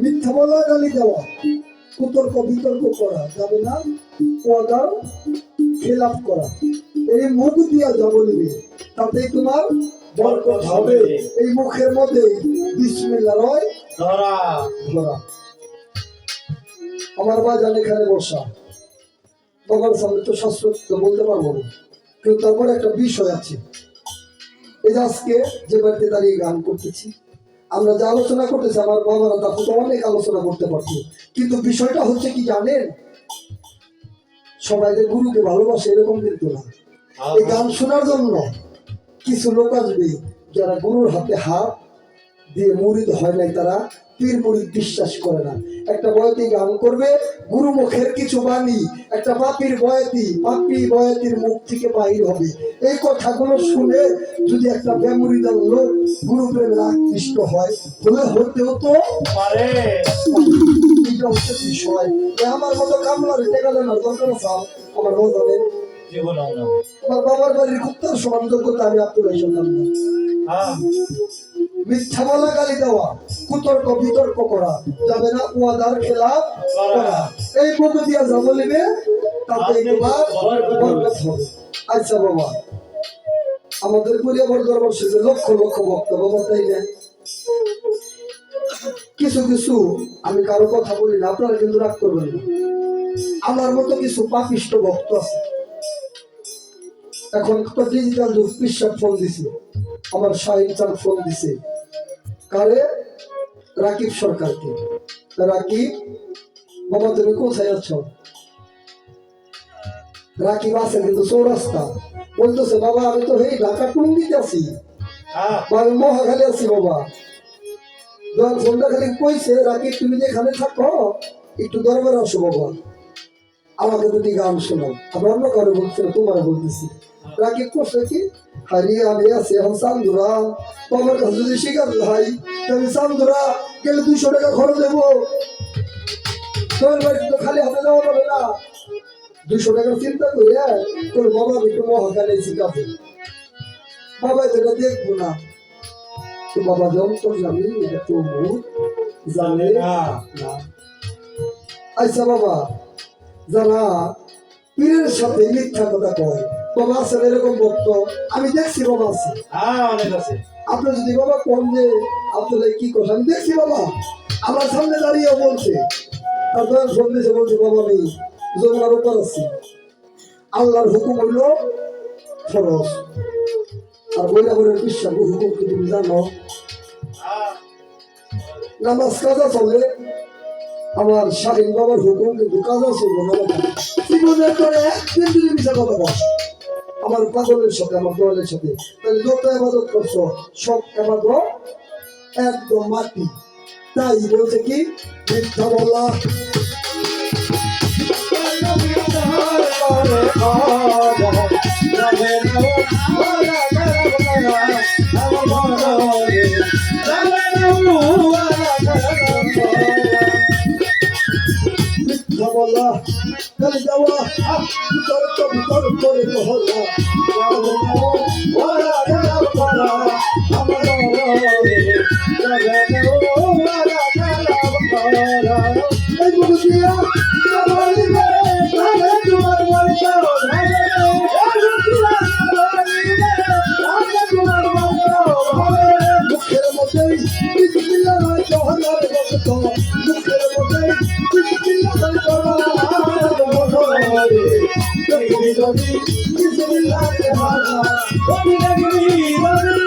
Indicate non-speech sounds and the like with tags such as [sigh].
মিথ্যা বলা, গালি দেওয়া। কুতর্ক, বিতর্ক করা, যাবে না। ওয়াদার খেলাপ করা। এই মুখ দিয়া যাব নিবে তাতে তোমার বরকত হবে। এই মুখের মধ্যে বিসমিল্লাহ রয়, ধরা ধরা। আমার বাজান এখানে বসা। বাবার সামনে তো শাস্ত্র বলতে পারব না। কিন্তু তারপরে একটা বিষয় আছে। এই আজকে যে বাড়িতে দাঁড়িয়ে গান করতেছি আমরা যে আলোচনা করতেছি আমার বাবারা তার তো অনেক আলোচনা করতে পারতো কিন্তু বিষয়টা হচ্ছে কি জানেন? সবাই যে গুরুকে ভালোবাসে এরকম কিন্তু না। এই গান শোনার জন্য কিছু লোক আসবে যারা গুরুর হাতে হাত দিয়ে মুরিদ হয় নাই তারা। পীর মুরিদ বিশ্বাস করে না। একটা বয়তি গান করবে গুরু মুখের কিছু বাণী একটা পাপির বয়তি পাপি বয়তির মুখ থেকে বাহির হবে। এই কথাগুলো শুনে যদি একটা বেমুরিদার লোক গুরু প্রেমের আকৃষ্ট হয় হলে হতেও তো পারে। হচ্ছে বিষয় আমার মতো কামলার টেকা জানার দরকার আছে আমার জীবন আমরা বাবার বাড়ির কুত্তার সমান যোগ্যতা আমি আপনার না হ্যাঁ। মিথ্যা বলা গালি দেওয়া কুতর্ক বিতর্ক করা যাবে না ওয়াদার খেলাফ করা। এই মুখ দিয়া নিবে তাতে তোমার বরকত হবে আচ্ছা বাবা আমাদের পরিবার দরবার শেষে লক্ষ লক্ষ ভক্ত বাবা তাই না কিছু কিছু আমি কারও কথা বলি না আপনারা কিন্তু রাগ করবেন না। আমার মতো কিছু পাপিষ্ট ভক্ত আছে। এখন তো ডিজিটাল যুগ পিসাব ফোন দিছে। আমার শাহিন চাল ফোন দিছে। কারে রাকিব সরকারকে। রাকিব বাবা তুমি কোথায় আছো? রাকিব আছে কিন্তু চৌরাস্তা। বলতেছে বাবা আমি তো এই ঢাকা টুঙ্গিতে আছি। হ্যাঁ। আমি মহাখালী আছি বাবা। যখন ফোনটা খালি কইছে রাকিব তুমি যেখানে থাকো একটু দরবারে আসো বাবা। আমাকে দুটি গান শোনাও। আমি অন্য কারও বলছি, তোমার বলতেছি। কি? হারিয়ে আমি তোমার কাছে যদি শিকার ভাই গেলে দুইশো টাকা খরচ দেবো তোমার তো খালি হাতে যাওয়া যাবে না। দুইশো টাকার চিন্তা করে তোর বাবা একটু মহাকালে শিখাবে। বাবা যেটা দেখব না। তো বাবা যন্ত্র জানি, এটা তো মুখ জানে না। আচ্ছা বাবা যারা পীরের সাথে মিথ্যা কথা কয় বাবা আছেন এরকম ভক্ত আমি দেখছি বাবা আছে। হ্যাঁ আপনি যদি বাবা কোন যে কি কথা? আমি দেখছি বাবা। আমার সামনে দাঁড়িয়ে বলছে। তারপর ফোন দিয়েছে বলছে বাবা আমি জমির উপর আছি। আল্লাহর হুকুম হইল ফরজ। আর বইলা বইলা বিশ্বাস হুকুম কি তুমি জানো? হ্যাঁ। নামাজ কাজা চলে। আমার স্বাধীন বাবার হুকুম কিন্তু কাজা চলবে না। বাবা। জীবনে করে একদিন যদি মিশা কথা বল। আমার পাগলের সাথে আমার দলের সাথে তাহলে যত এবাদত করছ সব এবাদত একদম মাটি। তাই বলছে কি? মিথ্যা বলা। [laughs] মিথ্যা বলা যাওয়া বিতর্ক বিতর্ক করে মহল্লা এই যদি বিসমিল্লাহ কে ভালো কবি লাগবি রবি